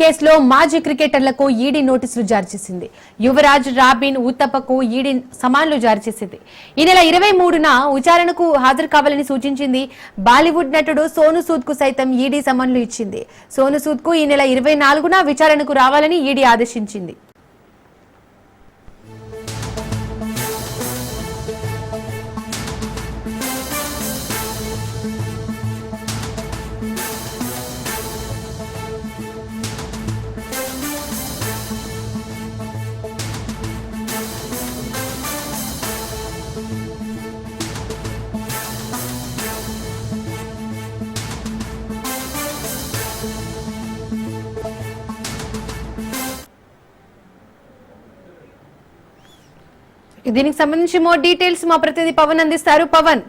కేసులో మాజీ క్రికెటర్లకు ఈడీ నోటీసులు జారీ చేసింది. యువరాజ్ రాబిన్ ఉత్తప్పకు ఈడీ సమాన్లు జారీ చేసింది. ఈ నెల ఇరవై మూడున విచారణకు హాజరు కావాలని సూచించింది బాలీవుడ్ నటుడు సోను సూద్కు సైతం ఈడీ సమన్లు ఇచ్చింది. సోను సూద్కు ఈ నెల ఇరవై నాలుగున విచారణకు రావాలని ఈడీ ఆదేశించింది. దీనికి సంబంధించి మోర్ డీటెయిల్స్ మా ప్రతినిధి పవన్ అందిస్తారు. పవన్.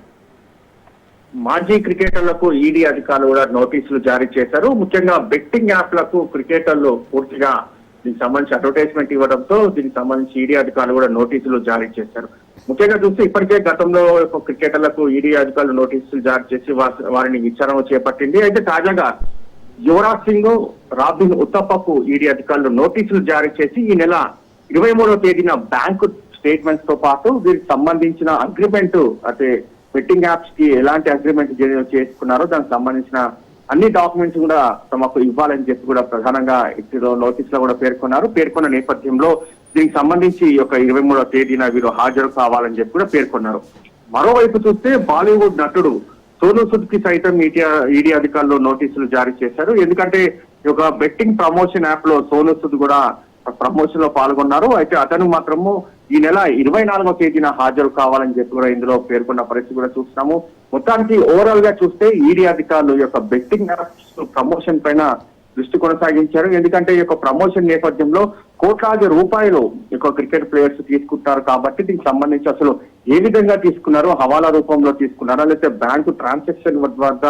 మాజీ క్రికెటర్లకు ఈడీ అధికారులు కూడా నోటీసులు జారీ చేశారు. ముఖ్యంగా బెట్టింగ్ యాప్లకు క్రికెటర్లు పూర్తిగా దీనికి సంబంధించి అడ్వర్టైజ్మెంట్ ఇవ్వడంతో దీనికి సంబంధించి ఈడీ అధికారులు కూడా నోటీసులు జారీ చేశారు. ముఖ్యంగా చూస్తే ఇప్పటికే గతంలో క్రికెటర్లకు ఈడీ అధికారులు నోటీసులు జారీ చేసి వారిని విచారణ చేపట్టింది. అయితే తాజాగా యువరాజ్ సింగ్ రాబిన్ ఉత్తప్పకు ఈడీ అధికారులు నోటీసులు జారీ చేసి ఈ నెల ఇరవై మూడవ తేదీన బ్యాంకు స్టేట్మెంట్స్తో పాటు వీరికి సంబంధించిన అగ్రిమెంట్ అంటే బెట్టింగ్ యాప్స్కి ఎలాంటి అగ్రిమెంట్ చేసుకున్నారో దానికి సంబంధించిన అన్ని డాక్యుమెంట్స్ కూడా తమకు ఇవ్వాలని చెప్పి కూడా ప్రధానంగా ఇందులో నోటీస్లో కూడా పేర్కొన్నారు. పేర్కొన్న నేపథ్యంలో దీనికి సంబంధించి ఒక ఇరవై మూడవ తేదీన వీరు హాజరు కావాలని చెప్పి కూడా పేర్కొన్నారు. మరోవైపు చూస్తే బాలీవుడ్ నటుడు సోను సుద్కి సైతం ఈటీ ఈడీ అధికారులు నోటీసులు జారీ చేశారు. ఎందుకంటే ఒక బెట్టింగ్ ప్రమోషన్ యాప్లో సోను సుద్ కూడా ప్రమోషన్లో పాల్గొన్నారు. అయితే అతను మాత్రము ఈ నెల ఇరవై నాలుగో తేదీన హాజరు కావాలని చెప్పి కూడా ఇందులో పేర్కొన్న పరిస్థితి కూడా చూస్తున్నాము. మొత్తానికి ఓవరాల్గా చూస్తే ఈడీ అధికారులు యొక్క బెట్టింగ్ ప్రమోషన్ పైన దృష్టి కొనసాగించారు. ఎందుకంటే ఈ యొక్క ప్రమోషన్ నేపథ్యంలో కోట్లాది రూపాయలు యొక్క క్రికెట్ ప్లేయర్స్ తీసుకుంటారు కాబట్టి దీనికి సంబంధించి అసలు ఏ విధంగా తీసుకున్నారో హవాలా రూపంలో తీసుకున్నారా లేకపోతే బ్యాంకు ట్రాన్సాక్షన్ వద్ద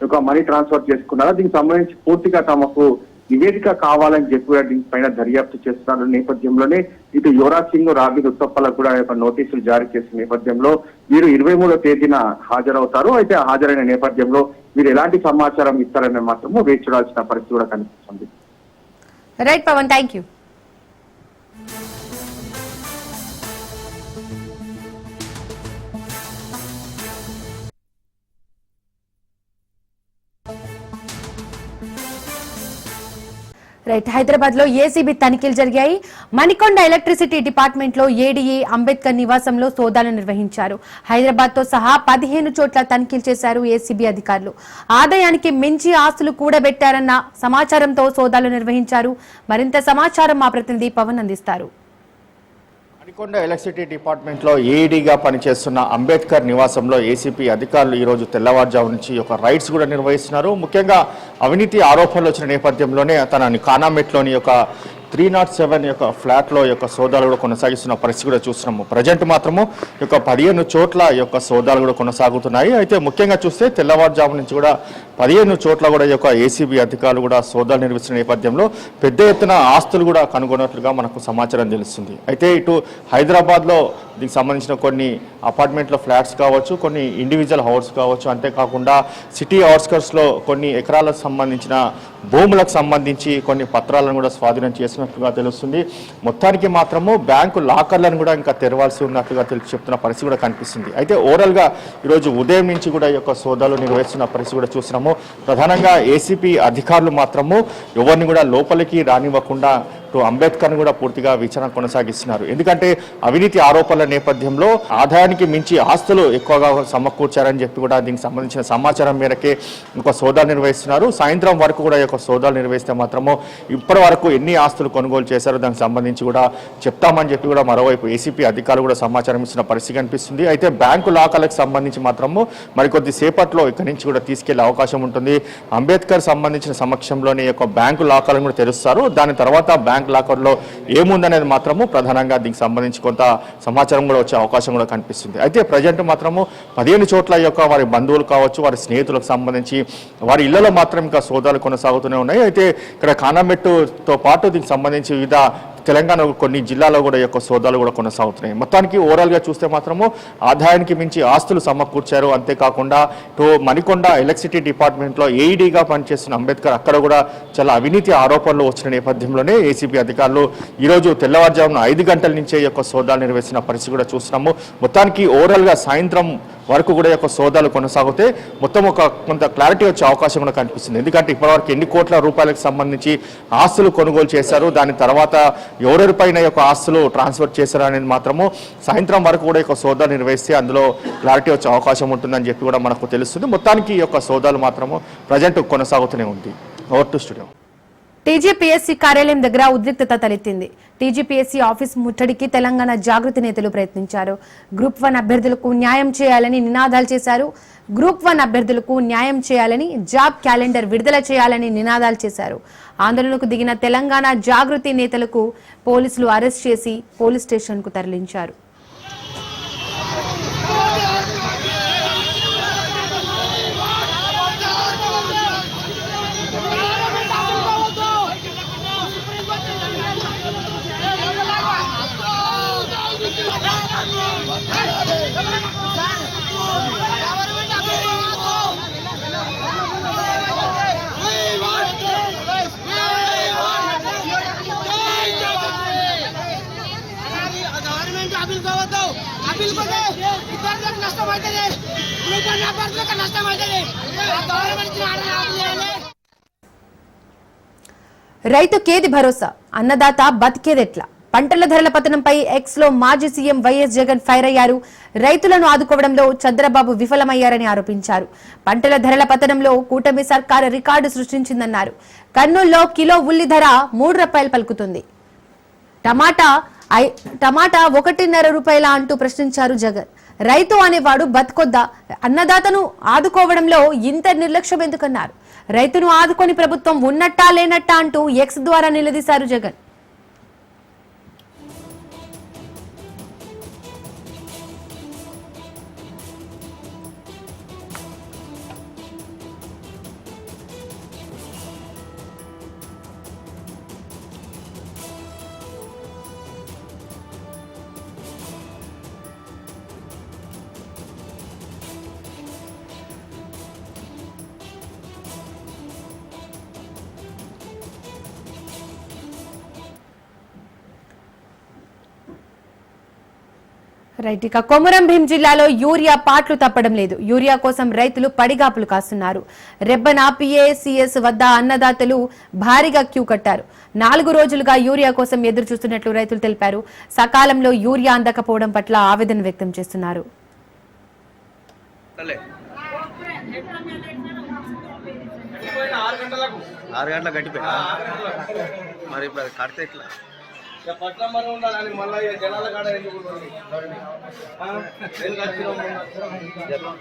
యొక్క మనీ ట్రాన్స్ఫర్ చేసుకున్నారా దీనికి సంబంధించి పూర్తిగా తమకు నివేదిక కావాలని చెప్పి కూడా దీనిపైన దర్యాప్తు చేస్తున్న నేపథ్యంలోనే ఇటు యువరాజ్ సింగ్ రాబిన్ ఉత్తప్పలకు కూడా యొక్క నోటీసులు జారీ చేసిన నేపథ్యంలో వీరు ఇరవై మూడో తేదీన హాజరవుతారు. అయితే హాజరైన నేపథ్యంలో వీరు ఎలాంటి సమాచారం ఇస్తారని మాత్రము వేచి చూడాల్సిన పరిస్థితి కూడా కనిపిస్తుంది. Right Pawan thank you right. హైదరాబాద్లో ఏసీబీ తనిఖీలు జరిగాయి. మణికొండ ఎలక్ట్రిసిటీ డిపార్ట్మెంట్లో ఏడీఏ అంబేద్కర్ నివాసంలో సోదాలు నిర్వహించారు. హైదరాబాద్తో సహా పదిహేను చోట్ల తనిఖీలు చేశారు ఏసీబీ అధికారులు. ఆదాయానికి మించి ఆస్తులు కూడబెట్టారన్న సమాచారంతో సోదాలు నిర్వహించారు. మరింత సమాచారం మా ప్రతినిధి పవన్ అందిస్తారు. మణికొండ ఎలక్ట్రిసిటీ డిపార్ట్మెంట్లో ఏఈడీగా పనిచేస్తున్న అంబేద్కర్ నివాసంలో ఏసీపీ అధికారులు ఈరోజు తెల్లవారుజాము నుంచి ఒక రైడ్స్ కూడా నిర్వహిస్తున్నారు. ముఖ్యంగా అవినీతి ఆరోపణలు వచ్చిన నేపథ్యంలోనే తన కానామెట్లోని ఒక త్రీ నాట్ సెవెన్ యొక్క ఫ్లాట్లో యొక్క సోదాలు కూడా కొనసాగిస్తున్న పరిస్థితి కూడా చూస్తున్నాము ప్రజెంట్ మాత్రము యొక్క పదిహేను చోట్ల యొక్క సోదాలు కూడా కొనసాగుతున్నాయి. అయితే ముఖ్యంగా చూస్తే తెల్లవారుజాము నుంచి కూడా పదిహేను చోట్ల కూడా ఈ యొక్క ఏసీబీ అధికారులు కూడా సోదాలు నిర్వహిస్తున్న నేపథ్యంలో పెద్ద ఎత్తున ఆస్తులు కూడా కనుగొన్నట్లుగా మనకు సమాచారం తెలుస్తుంది. అయితే ఇటు హైదరాబాద్లో దీనికి సంబంధించిన కొన్ని అపార్ట్మెంట్ల ఫ్లాట్స్ కావచ్చు కొన్ని ఇండివిజువల్ హౌస్ కావచ్చు అంతేకాకుండా సిటీ అవుట్స్కర్ట్స్లో కొన్ని ఎకరాలకు సంబంధించిన భూములకు సంబంధించి కొన్ని పత్రాలను కూడా స్వాధీనం చేసినట్లుగా తెలుస్తుంది. మొత్తానికి మాత్రము బ్యాంకు లాకర్లను కూడా ఇంకా తెరవాల్సి ఉన్నట్లుగా తెలిసి చెప్తున్న పరిస్థితి కూడా కనిపిస్తుంది. అయితే ఓవరాల్గా ఈరోజు ఉదయం నుంచి కూడా ఈ యొక్క సోదాలు నిర్వహిస్తున్న పరిస్థితి కూడా చూస్తున్నాము. ప్రధానంగా ఏసీపీ అధికారులు మాత్రము ఎవరిని కూడా లోపలికి రానివ్వకుండా టు అంబేద్కర్ని కూడా పూర్తిగా విచారణ కొనసాగిస్తున్నారు. ఎందుకంటే అవినీతి ఆరోపణల నేపథ్యంలో ఆదాయానికి మించి ఆస్తులు ఎక్కువగా సమకూర్చారని చెప్పి కూడా దీనికి సంబంధించిన సమాచారం మేరకే ఒక సోదాలు నిర్వహిస్తున్నారు. సాయంత్రం వరకు కూడా ఈ యొక్క సోదాలు నిర్వహిస్తే మాత్రము ఇప్పటి వరకు ఎన్ని ఆస్తులు కొనుగోలు చేశారో దానికి సంబంధించి కూడా చెప్తామని చెప్పి కూడా మరోవైపు ఏసీపీ అధికారులు కూడా సమాచారం ఇస్తున్న పరిస్థితి కనిపిస్తుంది. అయితే బ్యాంకు లాకర్లకు సంబంధించి మాత్రము మరికొద్ది సేపట్లో ఇక్కడి నుంచి కూడా తీసుకెళ్ళే అవకాశం ఉంటుంది. అంబేద్కర్ సంబంధించిన సమక్షంలోనే యొక్క బ్యాంకు లాకర్లను కూడా తెరుస్తారు. దాని తర్వాత బ్యాంక్ లాకర్లో ఏముందనేది మాత్రము ప్రధానంగా దీనికి సంబంధించి కొంత సమాచారం కూడా వచ్చే అవకాశం కూడా కనిపిస్తుంది. అయితే ప్రజెంట్ మాత్రము పదిహేను చోట్ల యొక్క వారి బంధువులు కావచ్చు వారి స్నేహితులకు సంబంధించి వారి ఇళ్ళలో మాత్రం ఇంకా సోదాలు కొనసాగుతూనే ఉన్నాయి. అయితే ఇక్కడ కానామెట్టుతో పాటు దీనికి సంబంధించి వివిధ తెలంగాణ కొన్ని జిల్లాలో కూడా యొక్క సోదాలు కూడా కొనసాగుతున్నాయి. మొత్తానికి ఓవరాల్గా చూస్తే మాత్రము ఆదాయానికి మించి ఆస్తులు సమకూర్చారు. అంతేకాకుండా టు మణికొండ ఎలక్ట్రిసిటీ డిపార్ట్మెంట్లో ఏఈడీగా పనిచేస్తున్న అంబేద్కర్ అక్కడ కూడా చాలా అవినీతి ఆరోపణలు వచ్చిన నేపథ్యంలోనే ఏసీబీ అధికారులు ఈరోజు తెల్లవారుజామున ఐదు గంటల నుంచే ఈ యొక్క సోదాలు నిర్వహిస్తున్న పరిస్థితి కూడా చూస్తున్నాము. మొత్తానికి ఓవరాల్గా సాయంత్రం వరకు కూడా యొక్క సోదాలు కొనసాగితే మొత్తం ఒక కొంత క్లారిటీ వచ్చే అవకాశం కూడా కనిపిస్తుంది. ఎందుకంటే ఇప్పటివరకు ఎన్ని కోట్ల రూపాయలకు సంబంధించి ఆస్తులు కొనుగోలు చేశారు దాని తర్వాత ఎవరెవరిపైన యొక్క ఆస్తులు ట్రాన్స్ఫర్ చేశారు అనేది మాత్రము సాయంత్రం వరకు కూడా యొక్క సోదాలు నిర్వహిస్తే అందులో క్లారిటీ వచ్చే అవకాశం ఉంటుందని చెప్పి కూడా మనకు తెలుస్తుంది. మొత్తానికి ఈ యొక్క సోదాలు మాత్రము ప్రజెంట్ కొనసాగుతూనే ఉంది. ఓవర్ టు స్టూడియో టీజీపీఎస్సీ కార్యాలయం దగ్గర ఉద్రిక్తత తలెత్తింది. టీజీపీఎస్సీ ఆఫీస్ ముట్టడికి తెలంగాణ జాగృతి నేతలు ప్రయత్నించారు. గ్రూప్ వన్ అభ్యర్థులకు న్యాయం చేయాలని నినాదాలు చేశారు. గ్రూప్ వన్ అభ్యర్థులకు న్యాయం చేయాలని జాబ్ క్యాలెండర్ విడుదల చేయాలని నినాదాలు చేశారు. ఆందోళనకు దిగిన తెలంగాణ జాగృతి నేతలకు పోలీసులు అరెస్ట్ చేసి పోలీస్ స్టేషన్కు తరలించారు. అవుతుంది గ్రూప్ నష్టం అవుతుంది గవర్నమెంట్ భరోసా? అన్నదాత బతికేదెట్లా? పంటల ధరల పతనంపై ఎక్స్లో మాజీ సీఎం వైఎస్ జగన్ ఫైర్ అయ్యారు. రైతులను ఆదుకోవడంలో చంద్రబాబు విఫలమయ్యారని ఆరోపించారు. పంటల ధరల పతనంలో కూటమి సర్కారు రికార్డు సృష్టించిందన్నారు. కర్నూలులో కిలో ఉల్లి ధర మూడు రూపాయలు పలుకుతుంది. టమాటా ఐ- టమాటా ఒకటిన్నర రూపాయల అంటూ ప్రశ్నించారు జగన్. రైతు అనేవాడు బతుకొద్దా. అన్నదాతను ఆదుకోవడంలో ఇంత నిర్లక్ష్యం ఎందుకన్నారు రైతును ఆదుకొని ప్రభుత్వం ఉన్నట్టా లేనట్టా అంటూ ఎక్స్ ద్వారా నిలదీశారు జగన్. రైట్ ఇక కొమరం భీం జిల్లాలో యూరియా పాట్లు తప్పడం లేదు. యూరియా కోసం రైతులు పడిగాపులు కాస్తున్నారు. రెబ్బన పిఏసిఎస్ వద్ద అన్నదాతలు భారీగా క్యూ కట్టారు. నాలుగు రోజులుగా యూరియా కోసం ఎదురు చూస్తున్నట్లు రైతులు తెలిపారు. సకాలంలో యూరియా అందకపోవడం పట్ల ఆవేదన వ్యక్తం చేస్తున్నారు. ఆరు గంటలకు? గట్టిపోయా మరి ఇప్పుడు అది కడితే ఎట్లా? పట్నం మనం ఉండాలని మళ్ళీ జనాల కాడ ఎందుకు ఆ? ఎందుకు వచ్చినాం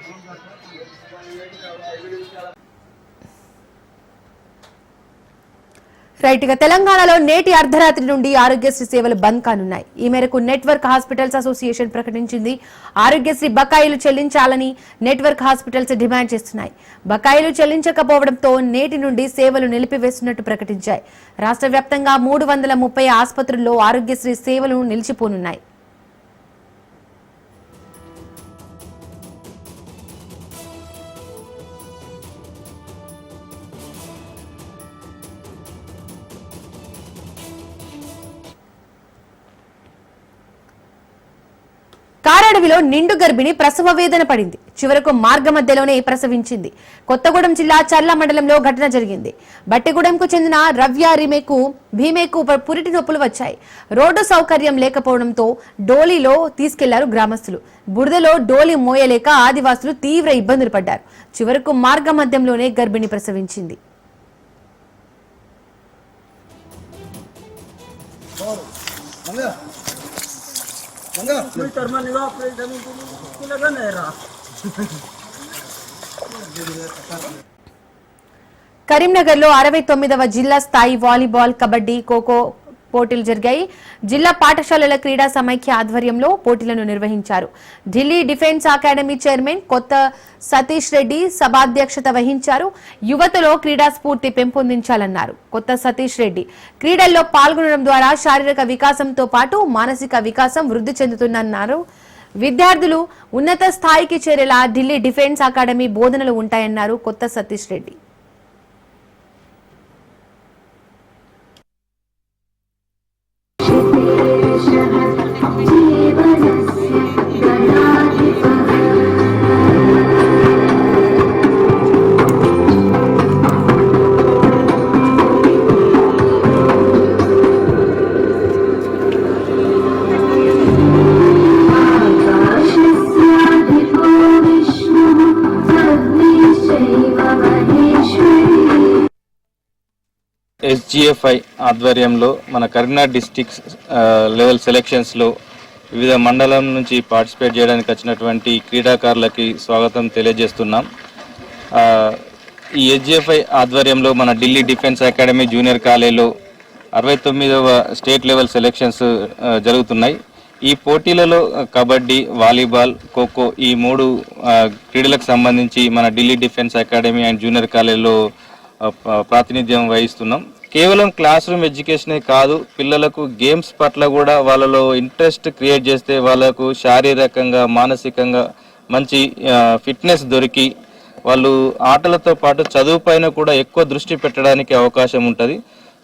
రైట్ ఇక తెలంగాణలో నేటి అర్ధరాత్రి నుండి ఆరోగ్యశ్రీ సేవలు బంద్ కానున్నాయి. ఈ మేరకు నెట్వర్క్ హాస్పిటల్స్ అసోసియేషన్ ప్రకటించింది. ఆరోగ్యశ్రీ బకాయిలు చెల్లించాలని నెట్వర్క్ హాస్పిటల్స్ డిమాండ్ చేస్తున్నాయి. బకాయిలు చెల్లించకపోవడంతో నేటి నుండి సేవలు నిలిపివేస్తున్నట్టు ప్రకటించాయి. రాష్ట్ర వ్యాప్తంగా మూడు వందల ముప్పై ఆసుపత్రుల్లో ఆరోగ్యశ్రీ సేవలు నిలిచిపోనున్నాయి. కారడవిలో నిండు గర్భిణి ప్రసవ వేదన పడింది. చివరకు మార్గ మధ్యలోనే ప్రసవించింది. కొత్తగూడెం జిల్లా చర్ల మండలంలో ఘటన జరిగింది. బట్టిగూడెంకు చెందిన రవ్య రిమేకు భీమేకు పురిటి నొప్పులు వచ్చాయి. రోడ్డు సౌకర్యం లేకపోవడంతో డోలీలో తీసుకెళ్ళారు గ్రామస్తులు. బురదలో డోలీ మోయలేక ఆదివాసులు తీవ్ర ఇబ్బందులు పడ్డారు. చివరకు మార్గ మధ్యంలోనే గర్భిణి ప్రసవించింది. కరీంనగర్లో అరవై తొమ్మిదవ జిల్లా స్థాయి వాలీబాల్ కబడ్డీ ఖోఖో పోటీలు జరిగాయి. జిల్లా పాఠశాలల క్రీడా సమైక్య ఆధ్వర్యంలో పోటీలను నిర్వహించారు. ఢిల్లీ డిఫెన్స్ అకాడమీ చైర్మన్ కొత్త సతీష్ రెడ్డి సభాధ్యక్షత వహించారు. యువతలో క్రీడా స్ఫూర్తి పెంపొందించాలన్నారు. కొత్త సతీష్ రెడ్డి క్రీడల్లో పాల్గొనడం ద్వారా శారీరక వికాసంతో పాటు మానసిక వికాసం వృద్ధి చెందుతుందన్నారు. విద్యార్థులు ఉన్నత స్థాయికి చేరేలా ఢిల్లీ డిఫెన్స్ అకాడమీ బోధనలు ఉంటాయన్నారు కొత్త సతీష్ రెడ్డి. సిఎఫ్ఐ ఆధ్వర్యంలో మన కరీంనగర్ డిస్టిక్ లెవెల్ సెలెక్షన్స్లో వివిధ మండలం నుంచి పార్టిసిపేట్ చేయడానికి వచ్చినటువంటి క్రీడాకారులకి స్వాగతం తెలియజేస్తున్నాం. ఈ హెచ్జిఎఫ్ఐ ఆధ్వర్యంలో మన ఢిల్లీ డిఫెన్స్ అకాడమీ జూనియర్ కాలేజీలో అరవై తొమ్మిదవ స్టేట్ లెవెల్ సెలెక్షన్స్ జరుగుతున్నాయి. ఈ పోటీలలో కబడ్డీ వాలీబాల్ ఖోఖో ఈ మూడు క్రీడలకు సంబంధించి మన Delhi defence academy and junior కాలేజీలో ప్రాతినిధ్యం వహిస్తున్నాం. కేవలం క్లాస్ రూమ్ ఎడ్యుకేషనే కాదు పిల్లలకు గేమ్స్ పట్ల కూడా వాళ్ళలో ఇంట్రెస్ట్ క్రియేట్ చేస్తే వాళ్ళకు శారీరకంగా మానసికంగా మంచి ఫిట్నెస్ దొరికి వాళ్ళు ఆటలతో పాటు చదువు పైన కూడా ఎక్కువ దృష్టి పెట్టడానికి అవకాశం ఉంటుంది.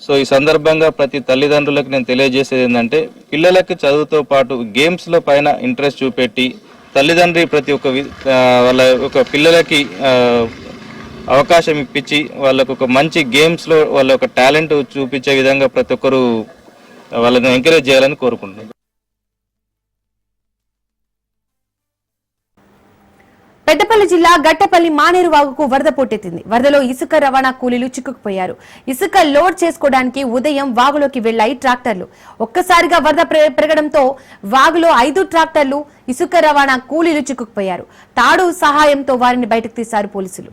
సో ఈ సందర్భంగా ప్రతి తల్లిదండ్రులకు నేను తెలియజేసేది ఏంటంటే పిల్లలకి చదువుతో పాటు గేమ్స్ల పైన ఇంట్రెస్ట్ చూపెట్టి తల్లిదండ్రి ప్రతి ఒక్క వాళ్ళ ఒక పిల్లలకి అవకాశం ఇప్పించి వాళ్ళకు ఒక మంచి గేమ్స్లో వాళ్ళ ఒక టాలెంట్ చూపించే విధంగా ప్రతి ఒక్కరు వాళ్ళని ఎంకరేజ్ చేయాలని కోరుకుంటున్నాను పెద్దపల్లి జిల్లా గట్టపల్లి మానేరు వాగుకు వరద పోటెత్తింది. వరదలో ఇసుక రవాణా కూలీలు చిక్కుకుపోయారు. ఇసుక లోడ్ చేసుకోవడానికి ఉదయం వాగులోకి వెళ్ళాయి ట్రాక్టర్లు. ఒక్కసారిగా వరద పెరగడంతో వాగులో ఐదు ట్రాక్టర్లు ఇసుక రవాణా కూలీలు చిక్కుకుపోయారు. తాడు సహాయంతో వారిని బయటకు తీశారు పోలీసులు.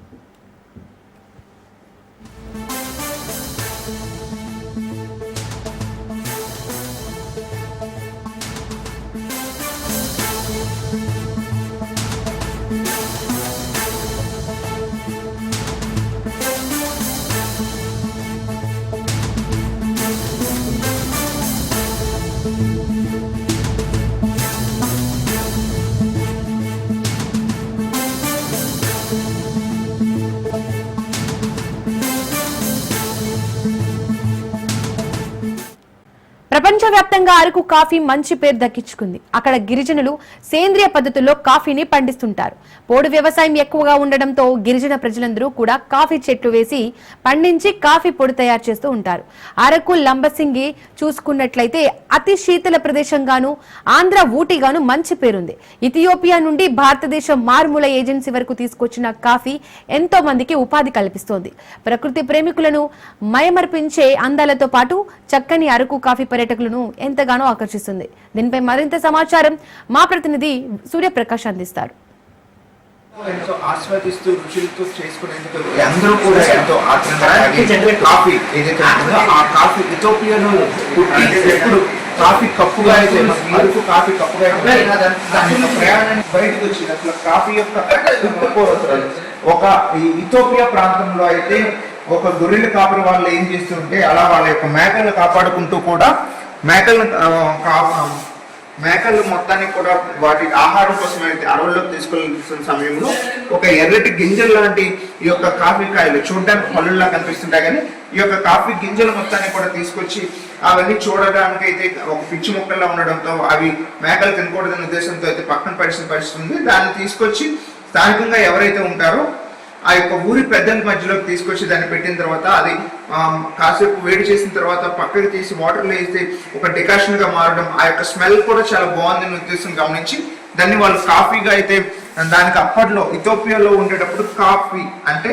ಆಗ ప్రపంచవ్యాప్తంగా అరకు కాఫీ మంచి పేరు దక్కించుకుంది. అక్కడ గిరిజనులు సేంద్రియ పద్ధతుల్లో కాఫీని పండిస్తుంటారు. పోడు వ్యవసాయం ఎక్కువగా ఉండడంతో గిరిజన ప్రజలందరూ కూడా కాఫీ చెట్లు వేసి పండించి కాఫీ పొడి తయారు చేస్తూ ఉంటారు. అరకు లంబసింగి చూసుకున్నట్లయితే అతి శీతల ప్రదేశంగాను ఆంధ్ర ఊటీగాను మంచి పేరుంది. ఇథియోపియా నుండి భారతదేశం మారుమూల ఏజెన్సీ వరకు తీసుకొచ్చిన కాఫీ ఎంతో మందికి ఉపాధి కల్పిస్తోంది. ప్రకృతి ప్రేమికులను మయమర్పించే అందాలతో పాటు చక్కని అరకు కాఫీ పర్యటకులను ఎంతగానో ఆకర్షిస్తుంది. దీనిపై మరింత సమాచారం మా ప్రతినిధి సూర్యప్రకాష్ అందిస్తారు. ఎంతో ఆస్వాదిస్తూ రుచులతో చేసుకునేందుకు అందరూ కూడా ఎంతో ఆత్రంగా కాఫీ ఏదైతే ఉంటుందో ఆ కాఫీ ఇథోపియాలో పుట్టి ఎప్పుడు కాఫీ కప్పుగా అయితే మనకి కాఫీ కప్పుగా అయితే ప్రయాణానికి బయటకు వచ్చినట్లు కాఫీ యొక్క ఉత్పత్తులు ఒక ఈ ఇథోపియా ప్రాంతంలో అయితే ఒక గొర్రెల కాపరి వాళ్ళు ఏం చేస్తుంటే అలా వాళ్ళ యొక్క మేకలను కాపాడుకుంటూ కూడా మేకలను కా- మేకలు మొత్తాన్ని కూడా వాటి ఆహారం కోసం అయితే అడవుల్లోకి తీసుకెళ్తున్న సమయంలో ఒక ఎర్రటి గింజలు లాంటి ఈ యొక్క కాఫీ కాయలు చూడడానికి పళ్ళులా కనిపిస్తుంటాయి కానీ ఈ యొక్క కాఫీ గింజలు మొత్తాన్ని కూడా తీసుకొచ్చి అవన్నీ చూడడానికి అయితే ఒక పిచ్చి మొక్కల్లో ఉండడంతో అవి మేకలు తినకూడదనే ఉద్దేశంతో అయితే పక్కన పరిస్థితి పరిస్థితి ఉంది దాన్ని తీసుకొచ్చి స్థానికంగా ఎవరైతే ఉంటారో ఆ యొక్క ఊరి పెద్దల మధ్యలోకి తీసుకొచ్చి దాన్ని పెట్టిన తర్వాత అది కాసేపు వేడి చేసిన తర్వాత పక్కకి తీసి వాటర్లో వేస్తే ఒక డికాషన్గా మారడం ఆ యొక్క స్మెల్ కూడా చాలా బాగుందని ఉద్దేశం గమనించి దాన్ని వాళ్ళు కాఫీగా అయితే దానికి అప్పట్లో ఇథోపియాలో ఉండేటప్పుడు కాఫీ అంటే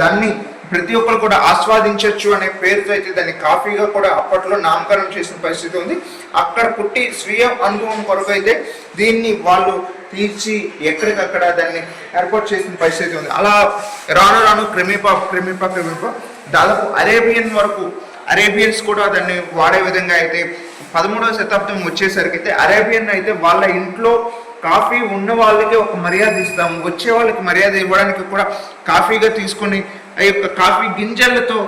దాన్ని ప్రతి ఒక్కరు కూడా ఆస్వాదించవచ్చు అనే పేరుతో అయితే దాన్ని కాఫీగా కూడా అప్పట్లో నామకరణం చేసిన పరిస్థితి ఉంది. అక్కడ పుట్టి స్వీయ అనుభవం కొరకు అయితే దీన్ని వాళ్ళు తీర్చి ఎక్కడికక్కడ దాన్ని ఏర్పాటు చేసిన పరిస్థితి ఉంది. అలా రాను రాను క్రిమిపా క్రిమిప క్రిమిపా దాదాపు అరేబియన్ వరకు అరేబియన్స్ కూడా దాన్ని వాడే విధంగా అయితే పదమూడవ శతాబ్దం వచ్చేసరికి అయితే అరేబియన్ అయితే వాళ్ళ ఇంట్లో కాఫీ ఉన్న వాళ్ళకి ఒక మర్యాద ఇస్తాం వచ్చే వాళ్ళకి మర్యాద ఇవ్వడానికి కూడా కాఫీగా తీసుకొని ఆ యొక్క కాఫీ గింజలతో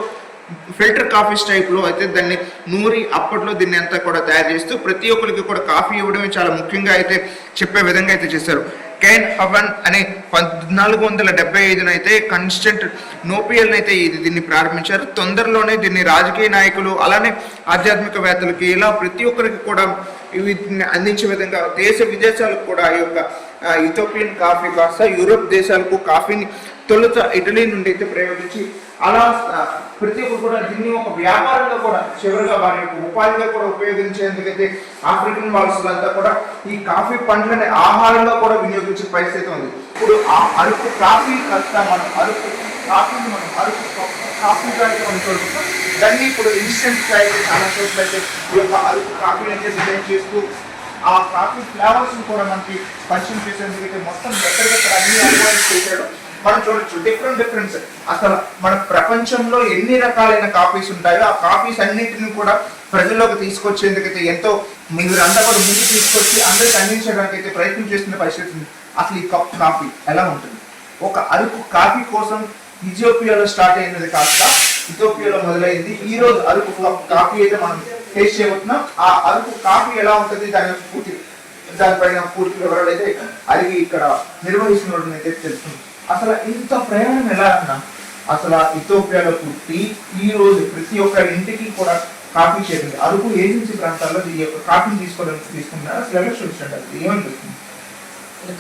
ఫిల్టర్ కాఫీ టైప్లో అయితే దాన్ని నూరి అప్పట్లో దీన్ని అంతా కూడా తయారు చేస్తూ ప్రతి ఒక్కరికి కూడా కాఫీ ఇవ్వడమే చాలా ముఖ్యంగా అయితే చెప్పే విధంగా అయితే చేశారు. కెన్ అవన్ అనే పద్నాలుగు వందల డెబ్బై ఐదున అయితే కన్స్టెంట్ నోపిఎల్ని అయితే ఇది దీన్ని ప్రారంభించారు. తొందరలోనే దీన్ని రాజకీయ నాయకులు అలానే ఆధ్యాత్మికవేత్తలకి ఇలా ప్రతి ఒక్కరికి కూడా వీటిని అందించే విధంగా దేశ విదేశాలకు కూడా ఈ యొక్క ఇథోపియన్ కాఫీ కాస్త యూరోప్ దేశాలకు కాఫీని తొలుత ఇటలీ నుండి అయితే ప్రయోగించి అలా ప్రతి ఒక్కరు కూడా దీన్ని ఒక వ్యాపారంగా కూడా చివరిగా వారి యొక్క ఉపాధిగా కూడా ఉపయోగించేందుకైతే ఆఫ్రికన్ వారసులంతా కూడా ఈ కాఫీ పండ్లని ఆహారంగా కూడా వినియోగించే పరిస్థితి ఉంది. ఇప్పుడు ఆ అరకు కాఫీ కాస్త మనం అరకు కాఫీని మనం అరకు కాఫీగా మనం చూడుకుంటాం దాన్ని ఇప్పుడు ఇన్స్టెంట్ అయితే చాలా చోట్లయితే ఈ యొక్క అరకు కాఫీ అయితే డిజైన్ చేస్తూ ఆ కాఫీ ఫ్లేవర్స్ కూడా మనకి పరిచయం చేసేందుకైతే అయితే మొత్తం ఎక్కడికక్కడ అన్ని అడ్వాన్స్ చేశాడు మనం చూడొచ్చు. డిఫరెంట్ డిఫరెన్స్ అసలు మన ప్రపంచంలో ఎన్ని రకాలైన కాపీస్ ఉంటాయో ఆ కాపీస్ అన్నిటిని కూడా ప్రజల్లోకి తీసుకొచ్చేందుకైతే ఎంతో ఎంతో అంతా కూడా ముందు తీసుకొచ్చి అందరికి అందించడానికి అయితే ప్రయత్నం చేస్తున్న పరిస్థితి ఉంది. అసలు ఈ కప్ కాఫీ ఎలా ఉంటుంది? ఒక అరకు కాఫీ కోసం ఇథియోపియాలో స్టార్ట్ అయినది కాస్త ఇథియోపియాలో మొదలైంది. ఈ రోజు అరకు కాపీ కాఫీ అయితే మనం టేస్ట్ చేయబోతున్నాం. ఆ అరకు కాఫీ ఎలా ఉంటుంది? దాని పూర్తి దానిపైన పూర్తి వివరాలు అయితే అడిగి ఇక్కడ నిర్వహిస్తున్నట్టు అయితే తెలుస్తుంది అసలు ఇంత ప్రయాణం ఎలా అన్నా? అసలు ఇథోపియాలో పుట్టి ఈ రోజు ప్రతి ఒక్క ఇంటికి కూడా కాఫీ చేయండి అరకు ఏజెన్సీ ప్రాంతాల్లో ఈ యొక్క కాఫీని తీసుకోవడానికి తీసుకున్నారు? అసలు ఎలా చూస్తుంటారు? అది ఏమనిపిస్తుంది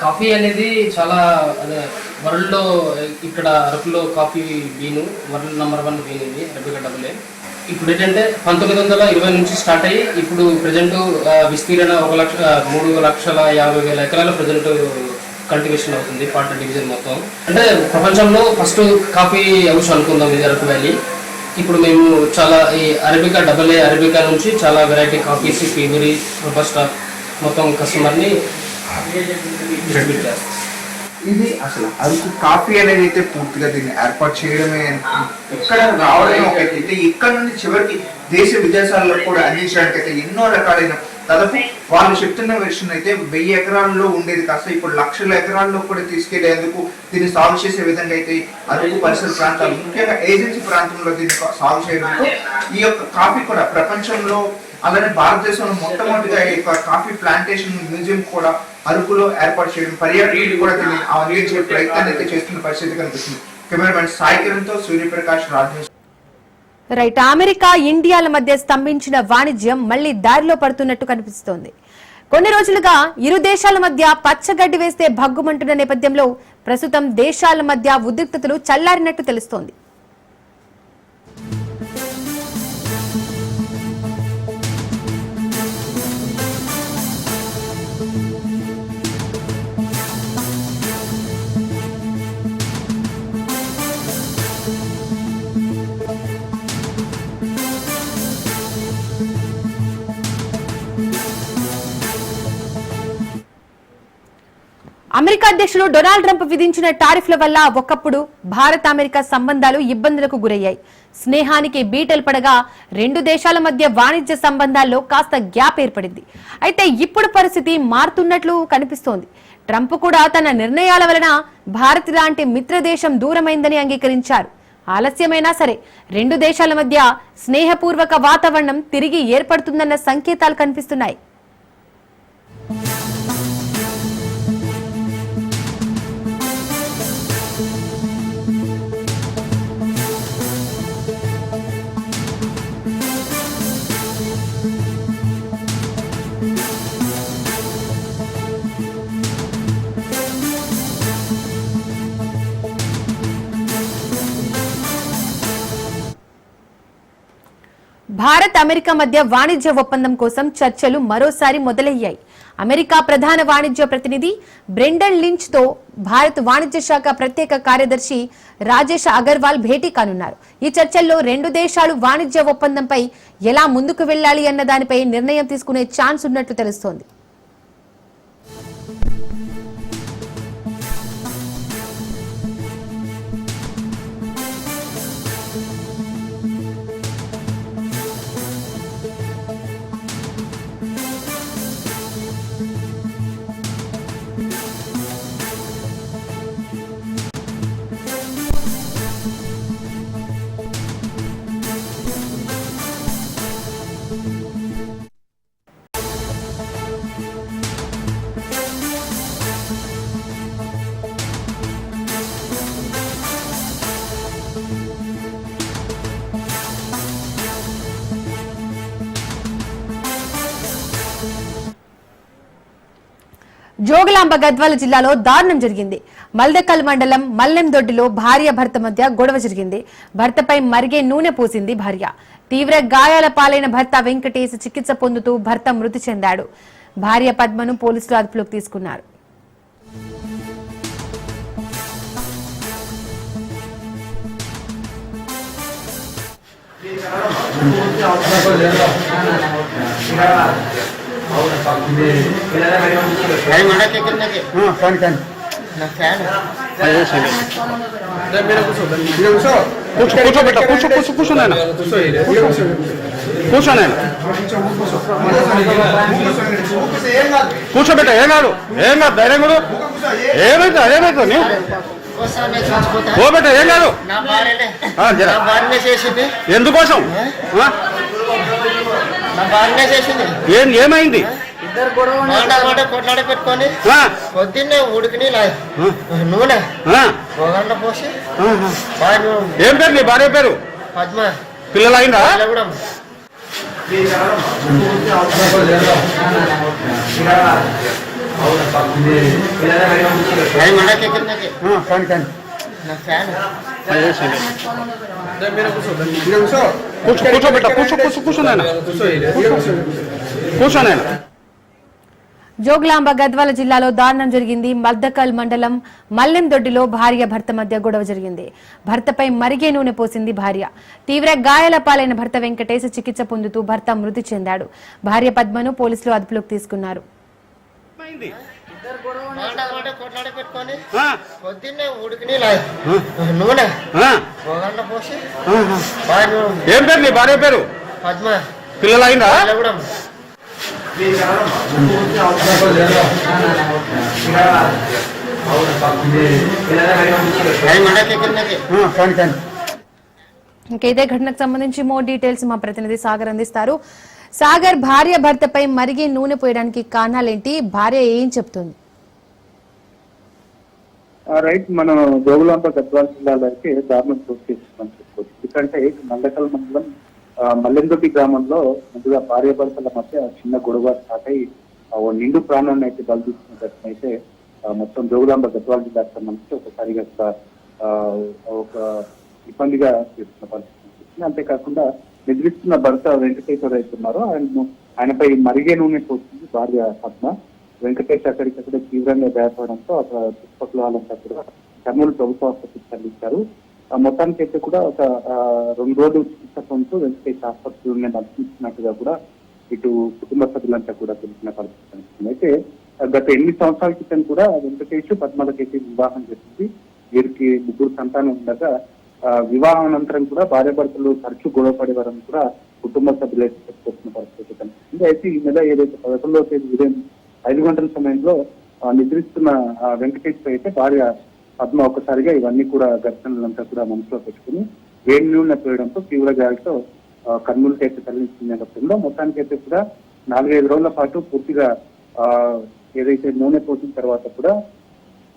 కాఫీ అనేది చాలా అదే వరల్డ్లో ఇక్కడ అరకులో coffee bean world number one bean ఇది అరబిగా డబుల్ ఏ. ఇప్పుడు ఏంటంటే పంతొమ్మిది వందల ఇరవై నుంచి స్టార్ట్ అయ్యి ఇప్పుడు ప్రజెంట్ విస్తీర్ణ ఒక లక్ష మూడు లక్షల యాభై వేల ఎకరాల ప్రజెంట్ కల్టివేషన్ అవుతుంది పార్ట్ డివిజన్ మొత్తం. అంటే ప్రపంచంలో ఫస్ట్ కాఫీ హౌస్ అనుకుందాం ఇది అరకు వ్యాలీ ఇప్పుడు మేము చాలా ఈ అరబికా డబల్ ఏ అరబికా నుంచి చాలా వెరైటీ కాఫీస్ పీగురి రోబస్టా మొత్తం కస్టమర్ని ఇది అసలు అరకు కాఫీ అనేది అయితే పూర్తిగా దీన్ని ఏర్పాటు చేయడమే ఇక్కడ రావడమే ఒక అయితే ఇక్కడ నుండి చివరికి దేశ విదేశాల్లో కూడా అందించడానికి అయితే ఎన్నో రకాలైన దాదాపు వాళ్ళు చెప్తున్న విషయం అయితే వెయ్యి ఎకరాల్లో ఉండేది కాస్త ఇప్పుడు లక్షల ఎకరాల్లో కూడా తీసుకెళ్ళేందుకు దీన్ని సాల్వ్ చేసే విధంగా అయితే అరకు పరిసర ప్రాంతాలు ముఖ్యంగా ఏజెన్సీ ప్రాంతంలో దీన్ని సాల్వ్ చేయడంతో ఈ యొక్క కాఫీ కూడా ప్రపంచంలో అలానే భారతదేశంలో మొట్టమొదటిగా ఈ యొక్క కాఫీ ప్లాంటేషన్ మ్యూజియం కూడా అరకులో ఏర్పాటు చేయడం పర్యాటకులు కూడా దీన్ని అందించే ప్రయత్నాన్ని అయితే చేస్తున్న పరిస్థితి కనిపిస్తుంది. కెమెరామెన్ సాయి కిరణ్తో సూర్యప్రకాష్ రాజేష్. రైట్ అమెరికా ఇండియాల మధ్య స్తంభించిన వాణిజ్యం మళ్ళీ దారిలో పడుతున్నట్టు కనిపిస్తోంది. కొన్ని రోజులుగా ఇరు దేశాల మధ్య పచ్చగడ్డి వేస్తే భగ్గుమంటున్న నేపథ్యంలో ప్రస్తుతం దేశాల మధ్య ఉద్రిక్తతలు చల్లారినట్టు తెలుస్తోంది. అమెరికా అధ్యక్షుడు డొనాల్డ్ ట్రంప్ విధించిన టారిఫ్ల వల్ల ఒకప్పుడు భారత్ అమెరికా సంబంధాలు ఇబ్బందులకు గురయ్యాయి. స్నేహానికి బీటలు పడగా రెండు దేశాల మధ్య వాణిజ్య సంబంధాల్లో కాస్త గ్యాప్ ఏర్పడింది. అయితే ఇప్పుడు పరిస్థితి మారుతున్నట్లు కనిపిస్తోంది. ట్రంప్ కూడా తన నిర్ణయాల వలన భారత్ లాంటి మిత్ర దేశం దూరమైందని అంగీకరించారు. ఆలస్యమైనా సరే రెండు దేశాల మధ్య స్నేహపూర్వక వాతావరణం తిరిగి ఏర్పడుతుందన్న సంకేతాలు కనిపిస్తున్నాయి. అమెరికా మధ్య వాణిజ్య ఒప్పందం కోసం చర్చలు మరోసారి మొదలయ్యాయి. అమెరికా ప్రధాన వాణిజ్య ప్రతినిధి బ్రెండన్ లించ్తో భారత్ వాణిజ్య శాఖ ప్రత్యేక కార్యదర్శి రాజేష్ అగర్వాల్ భేటీ కానున్నారు. ఈ చర్చల్లో రెండు దేశాలు వాణిజ్య ఒప్పందంపై ఎలా ముందుకు వెళ్ళాలి అన్న దానిపై నిర్ణయం తీసుకునే ఛాన్స్ ఉన్నట్లు తెలుస్తోంది. జోగులాంబ గద్వాల జిల్లాలో దారుణం జరిగింది. మల్దకల్ మండలం మల్లెందొడ్డిలో భార్య భర్త మధ్య గొడవ జరిగింది. భర్తపై మరిగే నూనె పోసింది భార్య. తీవ్ర గాయాల పాలైన భర్త వెంకటేష్ చికిత్స పొందుతూ భర్త మృతి చెందాడు. భార్య పద్మను పోలీసులు అదుపులోకి తీసుకున్నారు. కూర్చోబెట్ట కూర్చో కూర్చో కూర్చో నాయన కూర్చో నాయన కూర్చోబెట్ట ఏం కాదు ఏం కాదు ధైర్యం కూడా ఏమైతే అదేమైతుంది ఓ బెట్ట ఏం కాదు ఎందుకోసం ఏం ఏమైంది? కొట్లాడ పెట్టుకొని పొద్దున్నే ఉడికిని నూనె పొగంట పోసి ఏం పేరు నీ భార్య పేరు? పద్మ. పిల్లలు అయిందా కానీ కానీ కూర్చో కూర్చోబెట్ట కూర్చో కూర్చో కూర్చో నాయన కూర్చో నాయన జోగులాంబ గద్వాల జిల్లాలో దారుణం జరిగింది. మద్దకల్ మండలం మల్లెందొడ్డిలో భార్య భర్త మధ్య గొడవ జరిగింది. భర్తపై మరిగే నూనె పోసింది భార్య. తీవ్ర గాయాల పాలైన భర్త వెంకటేశ్ చికిత్స పొందుతూ భర్త మృతి చెందాడు. భార్య పద్మను పోలీసులు అదుపులోకి తీసుకున్నారు. కొట్లాడ పెట్టుకొని ఆ, పొద్దున్నే ఉడికిని నూనె ఆ, పొగంట పోసి ఆహా. బాగా ఏం పేరు నీ భార్య పేరు? పద్మ. పిల్లలు అయిందా ఇంకా ఇదే ఘటనకు సంబంధించి మోర్ డీటెయిల్స్ మా ప్రతినిధి సాగర్ అందిస్తారు. సాగర్ భార్య భర్తపై మరిగే నూనె పోయడానికి కారణాలేంటి? భార్య ఏం చెప్తుంది? ఆ రైట్. మనం జోగులాంబ గద్వాల జిల్లాలో దారుణం పూర్తి చేస్తున్నాం చెప్పుకోవచ్చు. ఎందుకంటే మండకల్ మండలం ఆ, మల్లెందొడ్డి గ్రామంలో ముందుగా భార్య భర్తల మధ్య చిన్న గొడవ స్టార్ట్ అయ్యి ఆ, ఓ నిండు ప్రాణాన్ని అయితే బలి తీసుకున్న ఘటన అయితే మొత్తం జోగులాంబ గద్వాల జిల్లాకు సంబంధించి ఒకసారిగా ఒక, ఒక ఇబ్బందిగా చేస్తున్న పరిస్థితి. అంతేకాకుండా నిద్రిస్తున్న భర్త వెంకటేశ్వర అవుతున్నారు ఆయన ఆయనపై మరిగే నూనె పోతుంది భార్య పద్మ. వెంకటేష్ అక్కడికక్కడ తీవ్రంగా గాయపడడంతో అక్కడ చుట్టుపక్కల వాళ్ళంతా కూడా కర్నూలు ప్రభుత్వ ఆసుపత్రికి తరలించారు. ఆ మొత్తానికి అయితే కూడా ఒక రెండు రోజులు చికిత్స పొందుతూ వెంకటేష్ ఆసుపత్రిలోనే నడిపించినట్టుగా కూడా ఇటు కుటుంబ సభ్యులంతా కూడా తెలిసిన పరిస్థితి కనిపిస్తుంది. అయితే గత ఎనిమిది సంవత్సరాల క్రితం కూడా వెంకటేష్ పద్మలకైతే వివాహం చేసింది వీరికి ముగ్గురు సంతానం ఉండగా వివాహం అనంతరం కూడా భార్యాభర్తలు తరచూ గొడవ పడేవారని కూడా కుటుంబ సభ్యులు అయితే చెప్పుకొస్తున్న పరిస్థితి కనిపిస్తుంది. అయితే ఈ నెల ఏదైతే పదకొండవ తేదీ ఉదయం ఐదు గంటల సమయంలో నిద్రిస్తున్న ఆ, వెంకటేష్ అయితే భార్య పద్మ ఒక్కసారిగా ఇవన్నీ కూడా ఘర్షణలంతా కూడా మనసులో పెట్టుకుని వేడి నూనె పోయడంతో తీవ్ర గాయాలతో కర్నూలు కర్నూలుకి అయితే తరలించిన నేపథ్యంలో. మొత్తానికి అయితే కూడా నాలుగైదు రోజుల పాటు పూర్తిగా ఏదైతే నూనె పోసిన తర్వాత కూడా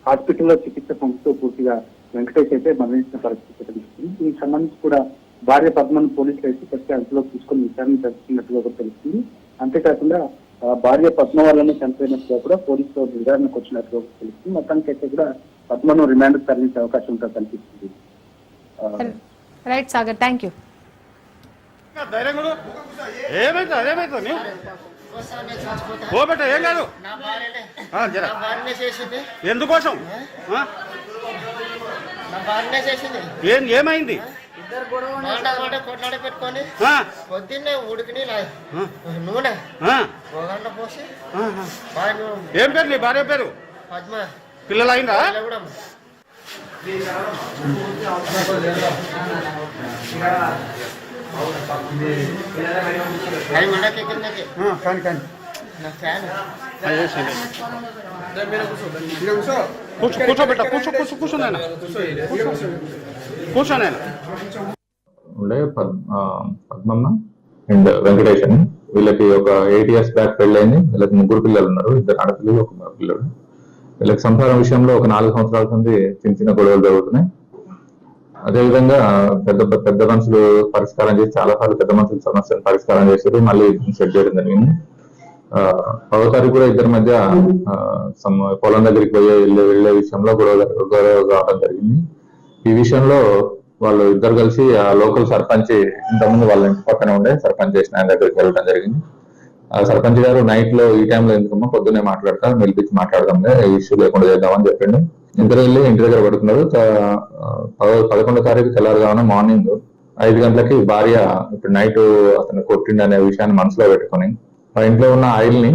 హాస్పిటల్లో చికిత్స పొందుతూ పూర్తిగా వెంకటేష్ అయితే మరణించిన పరిస్థితి కనిపిస్తుంది దీనికి సంబంధించి కూడా భార్య పద్మను పోలీసులు అయితే ప్రతి అదుపులో తీసుకొని విచారణ జరుపుతున్నట్టుగా కూడా తెలుస్తుంది. అంతేకాకుండా భార్య పద్మ వాళ్ళని చనిపోయినట్టుగా కూడా పోలీసులు విచారణకు వచ్చినట్టుగా కూడా తెలుస్తుంది. మొత్తానికి అయితే కూడా పద్మను రిమాండ్ తరలించే అవకాశం ఉంటుందని కనిపిస్తుంది. Right Sagar thank you. ఓ ఏం కాదు? ఎందుకోసం ఆ? నా భార్యనే చేసింది ఏం ఏమైంది? పెట్టుకొని పొద్దున్నే ఉడికిని నూనె పోసి ఏం పేరు నీ భార్య పేరు? పద్మ. పిల్లలు అయిందా కానీ కానీ. నా ఫ్యాన్. కూర్చో బిడ్డ కూర్చో కూర్చో కూర్చో నాయన. కూర్చో నాయన. ఉండే పద్మమ్మ అండ్ వెంకటేష్ అని వీళ్ళకి ఒక ఎయిట్ ఇయర్స్ బ్యాక్ పెళ్ళైంది వీళ్ళకి ముగ్గురు పిల్లలు ఉన్నారు. ఇద్దరు ఆడపిల్లలు ఒక మగ పిల్లడు. వీళ్ళకి సంసారం విషయంలో ఒక నాలుగు సంవత్సరాల నుండి చిన్న చిన్న గొడవలు జరుగుతున్నాయి. అదేవిధంగా పెద్ద పెద్ద మనుషులు పరిష్కారం చేసి చాలా సార్లు పెద్ద మనుషులు సమస్యను పరిష్కారం చేశారు. మళ్ళీ సెట్ చేయడం జరిగింది. పదో తారీఖు కూడా ఇద్దరి మధ్య పొలం దగ్గరికి పోయే వెళ్ళే వెళ్ళే విషయంలో గొడవ గొడవ కావడం జరిగింది. ఈ విషయంలో వాళ్ళు ఇద్దరు కలిసి ఆ లోకల్ సర్పంచ్ ఇంతకుముందు వాళ్ళ ఇంటి పక్కనే ఉండే సర్పంచ్ చేసిన ఆయన దగ్గరికి వెళ్ళడం జరిగింది. ఆ సర్పంచ్ గారు నైట్లో ఈ టైంలో ఎందుకమ్మా పొద్దున్నే మాట్లాడతాం మెలిపించి మాట్లాడదాం ఈ ఇష్యూ లేకుండా చేద్దామని చెప్పిండు. ఇద్దరు వెళ్ళి ఇంటి దగ్గర పడుతున్నారు పదకొండో తారీఖు తెల్లారుగానే మార్నింగ్ ఐదు గంటలకి భార్య ఇప్పుడు నైట్ అతను కొట్టిండు అనే విషయాన్ని మనసులో పెట్టుకొని ఆ ఇంట్లో ఉన్న ఆయిల్ని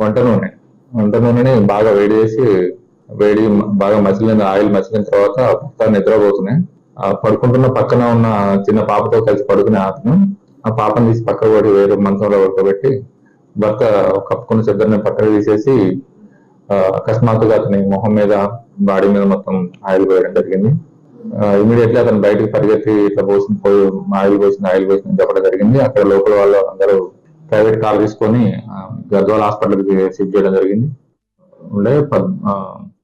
వంట నూనె. వంట నూనెని బాగా వేడి చేసి వేడి బాగా మసిలిన ఆయిల్ మసిలిన తర్వాత భర్త నిద్రపోతున్నాయి. ఆ పడుకుంటున్న పక్కన ఉన్న చిన్న పాపతో కలిసి పడుకునే అతను ఆ పాపను తీసి పక్క పడి వేరే మంచంలో పడుకోబెట్టి భర్త కప్పుకున్న చెద్దరిని పక్కన తీసేసి అకస్మాత్తుగా అతని మొహం మీద బాడీ మీద మొత్తం ఆయిల్ పోయడం జరిగింది. ఇమీడియట్లీ అతను బయటకు పరిగెత్తి ఇట్లా పోసిన పోయి ఆయిల్ పోసిన ఆయిల్ పోసిన చెప్పడం జరిగింది. అక్కడ లోపల వాళ్ళు అందరూ ప్రైవేట్ కార్ తీసుకొని గద్వాల హాస్పిటల్కి షిఫ్ట్ చేయడం జరిగింది. ఉండే పద్- ఆ,